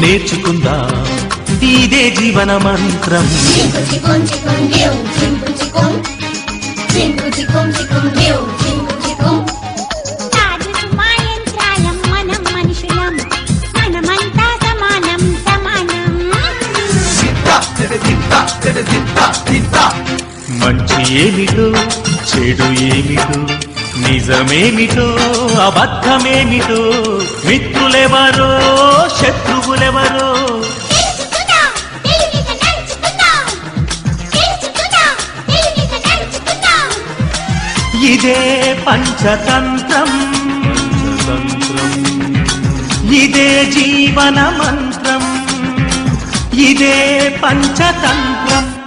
నేర్చుకుందా. ఇదే జీవన మంత్రం. మంచి ఏమిటో చెడు ఏమిటో నిజమేమిటో అబద్ధమేమిటో మిత్రులెవరో? ఇదే పంచతంత్రం. పంచతంత్రం ఇదే జీవన మంత్రం. ఇదే పంచతంత్రం.